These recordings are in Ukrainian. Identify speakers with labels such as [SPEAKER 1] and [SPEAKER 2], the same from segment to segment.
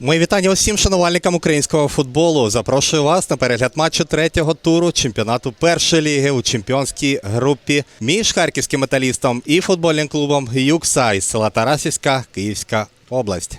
[SPEAKER 1] Мої вітання усім шанувальникам українського футболу. Запрошую вас на перегляд матчу третього туру чемпіонату першої ліги у чемпіонській групі між харківським металістом і футбольним клубом Юкса із села Тарасівська, Київська область.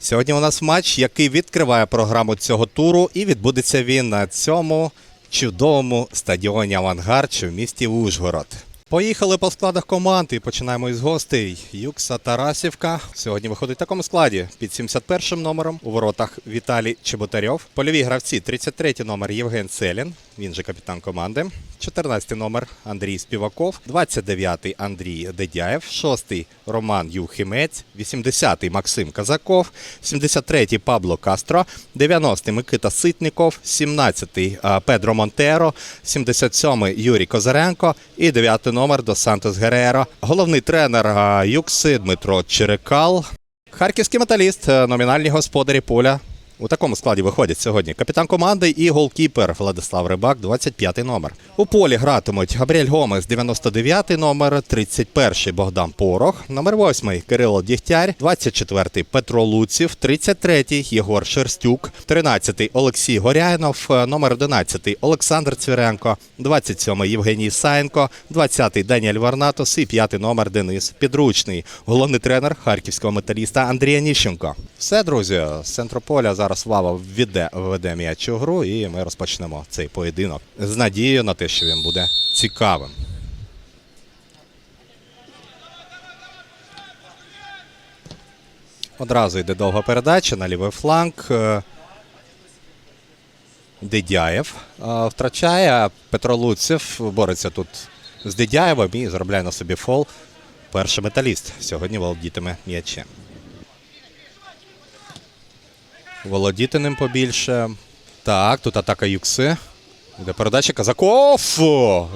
[SPEAKER 1] Сьогодні у нас матч, який відкриває програму цього туру, і відбудеться він на цьому чудовому стадіоні Авангард, в місті Ужгород. Поїхали по складах команд і починаємо із гостей. Юкса Тарасівка. Сьогодні виходить в такому складі під 71 номером у воротах Віталій Чеботарьов. Польові гравці 33 номер Євген Селін, він же капітан команди. 14 номер Андрій Співаков, 29-й Андрій Дедяєв, 6-й Роман Юхимець, 80 Максим Казаков, 73-й Пабло Кастро, 90-й Микита Ситников, 17 а, Педро Монтеро, 77-й Юрій Козаренко і 9 номер Дос Сантос Гереро. Головний тренер Юкси Дмитро Черекал. Харківський металіст, номінальні господарі поля. У такому складі виходять сьогодні капітан команди і голкіпер Владислав Рибак, 25 номер. У полі гратимуть Габріель Гомес, 99 номер, 31 Богдан Порох, номер 8 Кирило Дігтяр, 24 Петро Луців, 33 Єгор Шерстюк, 13 Олексій Горяйнов, номер 11 Олександр Цвіренко, 27 Євгеній Саєнко, 20 Даніель Варнатос і 5 номер Денис Підручний. Головний тренер харківського металіста Андрія Ніщенко. Все, друзі, з центру поля зараз Вава введе, введе м'яч гру, і ми розпочнемо цей поєдинок з надією на те, що він буде цікавим. Одразу йде довга передача на лівий фланг. Е, Дедяєв е, втрачає. Петро Луцев бореться тут з Дедяєвим і заробляє на собі фол. Перший металіст сьогодні володітиме м'ячем. Володіти ним побільше. Так, тут атака Юкси. Іде передача Казаков.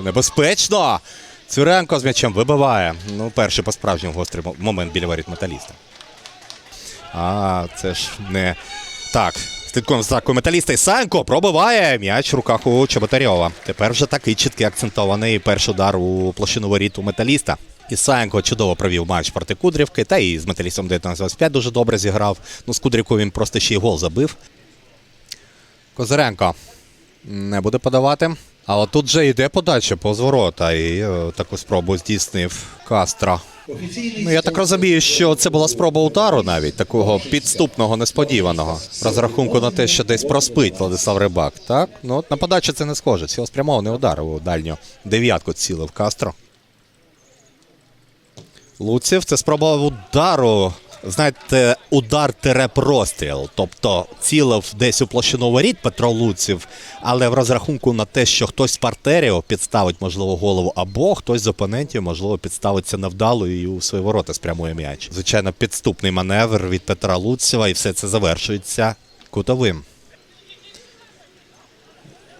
[SPEAKER 1] Небезпечно. Цюренко з м'ячем вибиває. Ну, перший по-справжньому гострий момент біля воріт металіста. А, це ж не. Так. Слідкуємо за металіста. Ісаєнко пробиває м'яч в руках у Чеботарьова. Тепер вже такий чіткий акцентований перший удар у площину воріт у металіста. Ісаєнко чудово провів матч проти Кудрівки, та і з металістом 19-25 дуже добре зіграв. Ну, з Кудрівкою він просто ще й гол забив. Козиренко не буде подавати. А от тут же йде подача по зворота. І е, таку спробу здійснив Кастро. Ну, я так розумію, що це була спроба удару навіть такого підступного, несподіваного. Розрахунку на те, що десь проспить Владислав Рибак. Так? Ну, от на подачу це не схоже. Цілеспрямований удар у дальню дев'ятку цілив Кастро. Луців це спроба удару. Знаєте, удар тире простріл. Тобто цілив десь у площину воріт Петро Луців, але в розрахунку на те, що хтось з партерів підставить, можливо, голову, або хтось з опонентів, можливо, підставиться невдало і у свої ворота спрямує м'яч. Звичайно, підступний маневр від Петра Луцева, і все це завершується кутовим.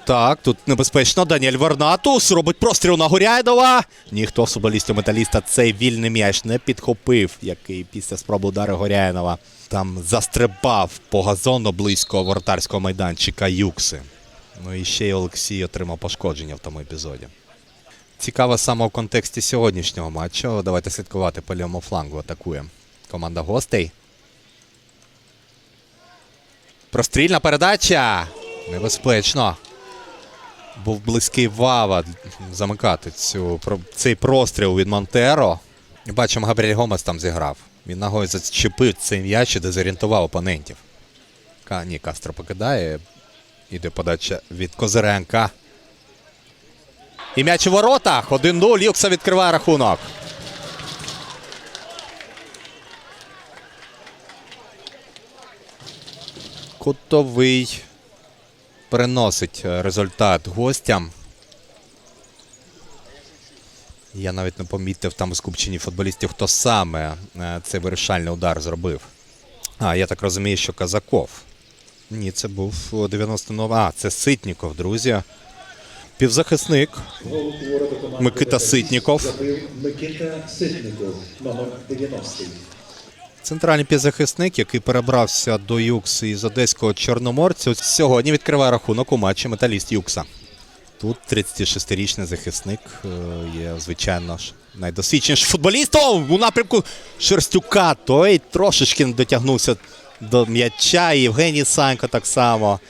[SPEAKER 1] Так, тут небезпечно. Даніель Варнатус робить простріл на Горяйдова. Ніхто з футболістів металіста цей вільний м'яч не підхопив, який після спроби удару Горяйнова там застрибав по газону близько воротарського майданчика Юкси. Ну і ще й Олексій отримав пошкодження в тому епізоді. Цікаво саме в контексті сьогоднішнього матчу. Давайте слідкувати по лівому флангу. Атакує команда гостей. Прострільна передача. Небезпечно. Був близький Вава замикати цю, цей простріл від Монтеро. Бачимо, Габріель Гомес там зіграв. Він ногою зачепив цей м'яч і дезорієнтував опонентів. Ка, ні, Кастро покидає. Іде подача від Козиренка. І м'яч у воротах. 1-0. Юкса відкриває рахунок. Кутовий приносить е, результат гостям. Я навіть не помітив там у скупченні футболістів, хто саме е, цей вирішальний удар зробив. А, я так розумію, що Казаков. Ні, це був 90 А, це Ситніков, друзі. Півзахисник. Микита Ситніков.
[SPEAKER 2] Микита Ситников, номер 90.
[SPEAKER 1] Центральний півзахисник, який перебрався до Юкси із одеського Чорноморця, сьогодні відкриває рахунок у матчі Металіст Юкса. Тут 36-річний захисник е, є, звичайно ж, найдосвідченішим футболістом у напрямку Шерстюка. Той трошечки дотягнувся до м'яча. Євгеній Санько так само.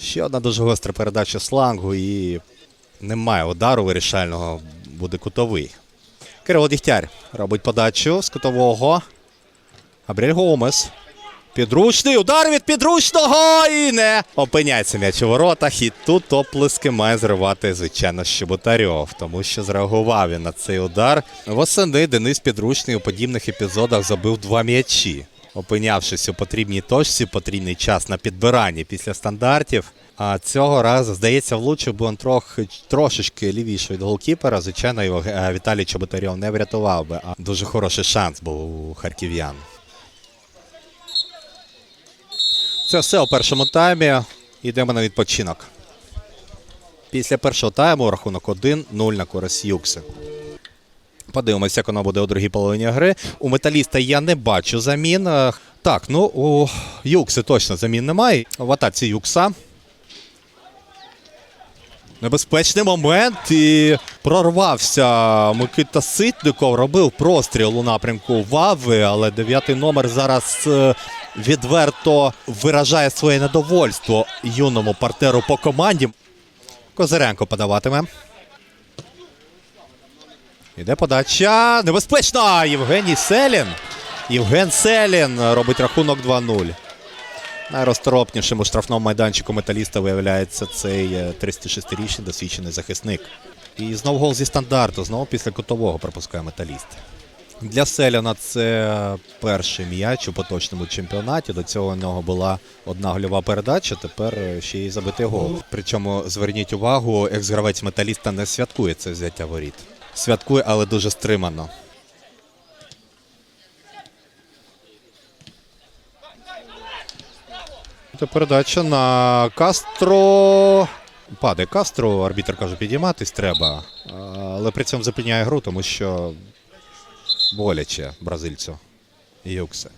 [SPEAKER 1] Ще одна дуже гостра передача слангу і немає удару вирішального, буде кутовий. Кирило Дігтяр робить подачу з кутового. Габріель Гомес. Підручний удар від підручного і не опиняється м'яч у воротах. І тут оплески має зривати, звичайно, Щеботарьов, тому що зреагував він на цей удар. Восени Денис Підручний у подібних епізодах забив два м'ячі. Опинявшись у потрібній точці, потрібний час на підбиранні після стандартів. А цього разу, здається, влучив би він трохи трошечки лівіше від голкіпера. Звичайно, його Віталій Чоботарьов не врятував би. А дуже хороший шанс був у харків'ян. Це все у першому таймі. Йдемо на відпочинок. Після першого тайму рахунок 1-0 на користь Юкси. Подивимося, як воно буде у другій половині гри. У металіста я не бачу замін. Е, Так, ну у Юкси точно замін немає. В атаці Юкса. Небезпечний момент і прорвався Микита Ситников, робив простріл у напрямку Вави, але дев'ятий номер зараз е, відверто виражає своє недовольство юному партнеру по команді. Козиренко подаватиме. Іде подача. Небезпечна! Євгеній Селін. Євген Селін робить рахунок 2-0. Найрозторопнішим у штрафному майданчику металіста виявляється цей е, 36-річний досвідчений захисник. І знову гол зі стандарту, знову після кутового пропускає металіст. Для Селяна це перший м'яч у поточному чемпіонаті. До цього у нього була одна гольова передача, тепер е, ще й забитий гол. Причому зверніть увагу, екс-гравець металіста не святкує це взяття воріт. Святкує, але дуже стримано. Це передача на Кастро. Падає Кастро, арбітр каже, підійматись треба. Але при цьому зупиняє гру, тому що боляче бразильцю Юксе.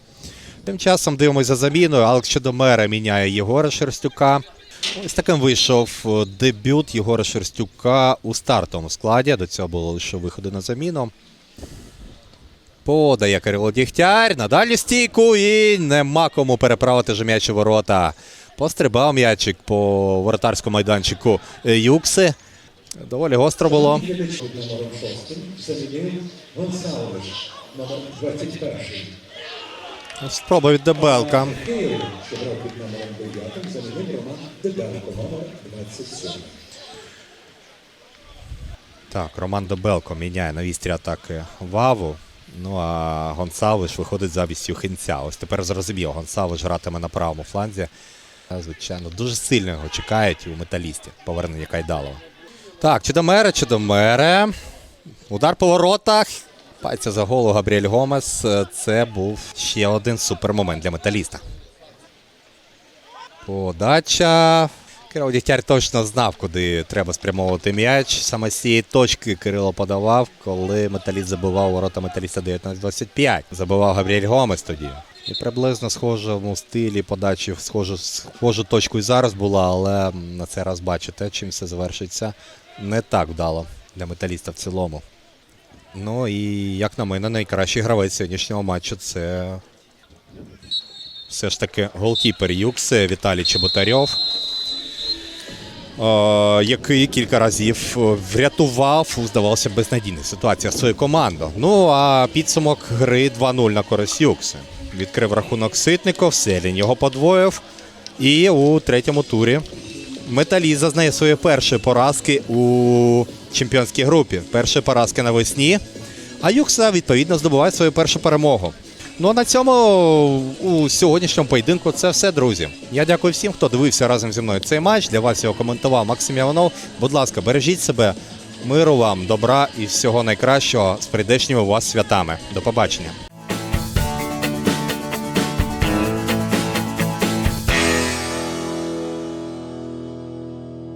[SPEAKER 1] Тим часом дивимося за заміною. Алекс Чедомера міняє Єгора Шерстюка. Ось таким вийшов е, дебют Єгора Шерстюка у стартовому складі. До цього було лише виходи на заміну. Подає Кирило Дігтяр на стійку і нема кому переправити же м'яч у ворота. Пострибав м'ячик по воротарському майданчику е, Юкси. Доволі гостро було.
[SPEAKER 2] Під номером 6 замінив Гонсалович, номер 21.
[SPEAKER 1] Спроба від Дебелка.
[SPEAKER 2] Київ, що грав під номером 9, замінив Роман Дебенко, номер 27.
[SPEAKER 1] Так, Роман Дебелко міняє на вістрі атаки Ваву. Ну а Гонсалвиш виходить замість Юхинця. Ось тепер зрозуміло, Гонсалвиш гратиме на правому фланзі. Е, Звичайно, дуже сильно його чекають у металісті повернення Кайдалова. Так, Чудомере, Чудомере. Удар по воротах. Пальця за голову Габріель Гомес. Е, Це був ще один супермомент для металіста. Подача. Кирило Дігтяр точно знав, куди треба спрямовувати м'яч. Саме з цієї точки Кирило подавав, коли металіст забивав ворота металіста 19-25. Забивав Габріель Гомес тоді. І приблизно схожому стилі подачі схожу, схожу точку і зараз була, але на цей раз бачите, чим все завершиться не так вдало для металіста в цілому. Ну і як на мене, найкращий гравець сьогоднішнього матчу це все ж таки голкіпер Юкси Віталій Чеботарьов. Який кілька разів е, врятував, здавалося, безнадійну ситуацію свою команду. Ну а підсумок гри 2-0 на користь Юкси. Відкрив рахунок Ситников, Селін його подвоїв. І у третьому турі Металіст зазнає свої перші поразки у чемпіонській групі. Перші поразки навесні. А Юкса, відповідно, здобуває свою першу перемогу. Ну а на цьому у сьогоднішньому поєдинку це все, друзі. Я дякую всім, хто дивився разом зі мною цей матч. Для вас його коментував Максим Яванов. Будь ласка, бережіть себе, миру вам, добра і всього найкращого з прийдешніми вас святами. До побачення.